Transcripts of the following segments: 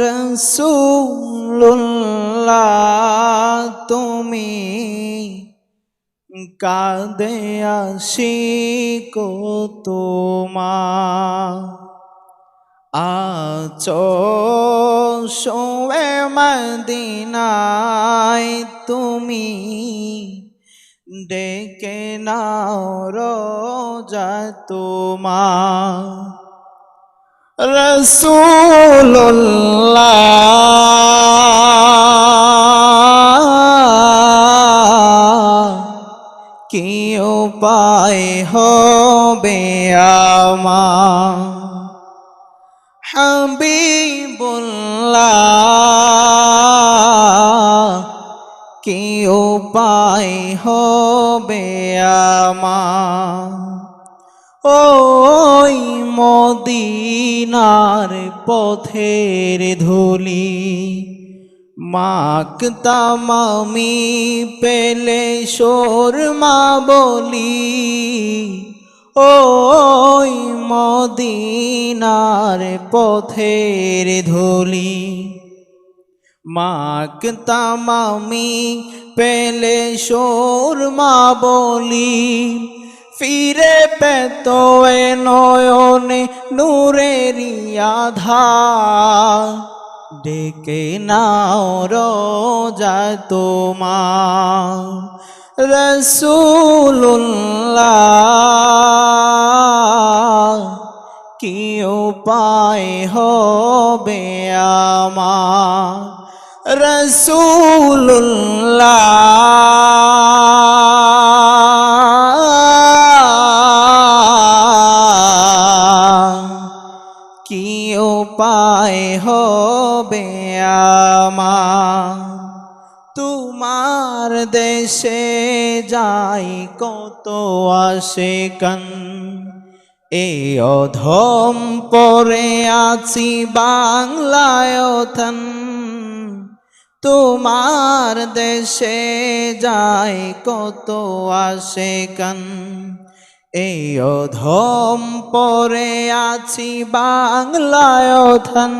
রসুল্লাহ তুমি কাঁদে আসি কো তোমা আচো শোয়ে মদিনায় তুমি ডেকে নাও রোজা তোমা রসুল্লাহ কি উপায় হবে আমার হাবিবুল্লাহ। কি উপায় হবে আমার ওই মদিনার পথের ধুলি, মাকতাম আমি পেলে মা বলি, ওই মদিনার পথের ধুলি, মাকতাম আমি পেলে মা বলি। ফিরে পেত এ নয়নে নূরেরি আধার ডেকে নাও রোজা তোমার রসুল্লাহ কি উপায় হবে আমার রসুল্লাহ কি উপায় হবে আমার? তোমার দেশে যাই কত আসে কান এ অধম পরে আছি বাংলায় থান তোমার দেশে যাই কত আসে কান এই অধম পরে আছি বাংলায় থান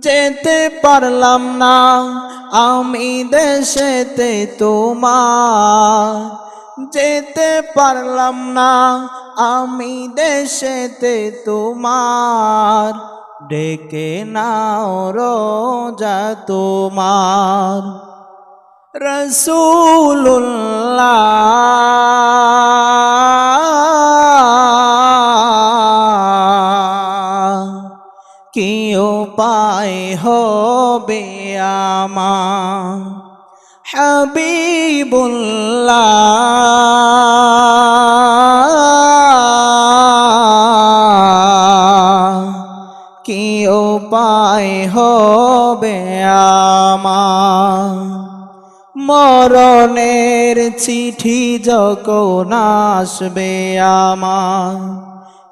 যেতে পারলাম না, আমি দেশেতে তোমার। যেতে পারলাম না, আমি দেশেতে তোমার। ডেকে নাও রোজা তোমার। রসুল্লাহ কি উপায় হবে আমার হাবিবুল্লাহ। কি উপায় হবে আমার মরণের চিঠি যখন আসবে আমার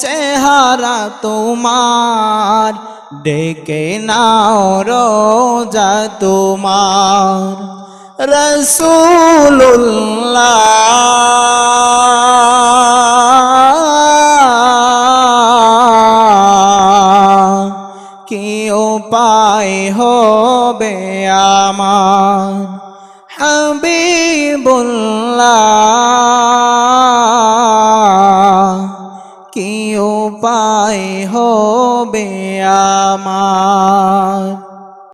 চেহারা তোমার ডেকে নাও রোজা তোমার। রসুল্লাহ কি উপায় হবে আমার হাবিবুল্লাহ। উপায় হবে আমার।